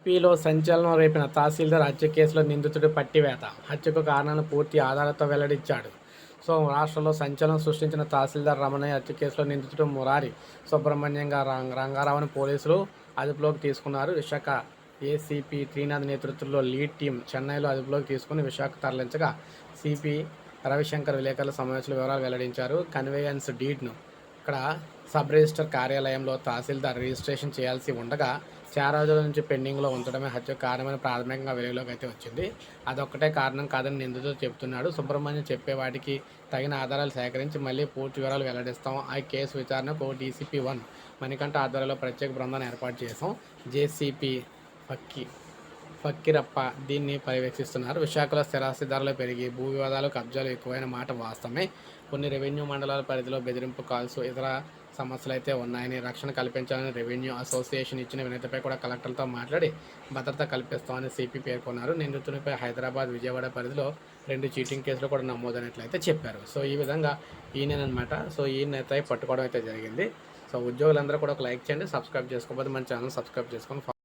ఏపీలో సంచలనం రేపిన తహసీల్దార్ హత్య కేసులో నిందితుడు పట్టివేత. హత్యకు కారణాలను పూర్తి ఆధారాలతో వెల్లడించాడు. సో రాష్ట్రంలో సంచలనం సృష్టించిన తహసీల్దార్ రమణయ్య హత్య కేసులో నిందితుడు మురారి సుబ్రహ్మణ్యంగా రంగ రంగారావుని పోలీసులు అదుపులోకి తీసుకున్నారు. విశాఖ ఏసీపీ త్రీనాథ్ నేతృత్వంలో లీడ్ టీం చెన్నైలో అదుపులోకి తీసుకుని విశాఖ తరలించగా సిపి రవిశంకర్ విలేకరుల సమావేశంలో వివరాలు వెల్లడించారు. కన్వేయన్స్ డీడ్ను ఇక్కడ సబ్ రిజిస్టర్ కార్యాలయంలో తహసీల్దార్ రిజిస్ట్రేషన్ చేయాల్సి ఉండగా చాలా రోజుల నుంచి పెండింగ్లో ఉంచడమే హత్య కారణమని ప్రాథమికంగా వెలుగులోకి అయితే వచ్చింది. అదొక్కటే కారణం కాదని నిందితుడు చెప్తున్నాడు సుబ్రహ్మణ్యం చెప్పే వాటికి తగిన ఆధారాలు సేకరించి మళ్ళీ పూర్తి వివరాలు వెల్లడిస్తాం. ఆ కేసు విచారణకు డీసీపీ వన్ మణికంఠ ఆధ్వర్యంలో ప్రత్యేక బృందాన్ని ఏర్పాటు చేసాం జేసీపీ ఫక్కి ఫక్కిరప్ప దీన్ని పర్యవేక్షిస్తున్నారు. విశాఖలో స్థిరాస్తి ధరలు పెరిగి భూ వివాదాలు కబ్జాలు ఎక్కువైన మాట వాస్తవమే. కొన్ని రెవెన్యూ మండలాల పరిధిలో బెదిరింపు కాల్స్ ఇతర సమస్యలు అయితే ఉన్నాయని రక్షణ కల్పించాలని రెవెన్యూ అసోసియేషన్ ఇచ్చిన వినతిపై కూడా కలెక్టర్లతో మాట్లాడి భద్రత కల్పిస్తామని సిపి పేర్కొన్నారు. నిందితునిపై హైదరాబాద్ విజయవాడ పరిధిలో రెండు చీటింగ్ కేసులు కూడా నమోదైనట్లయితే చెప్పారు. సో ఈ విధంగా ఈయననమాట సో ఈయనైతే పట్టుకోవడం అయితే జరిగింది. సో ఉద్యోగులందరూ కూడా ఒక లైక్ చేయండి సబ్స్క్రైబ్ చేసుకోకపోతే మన ఛానల్ సబ్స్క్రైబ్ చేసుకొని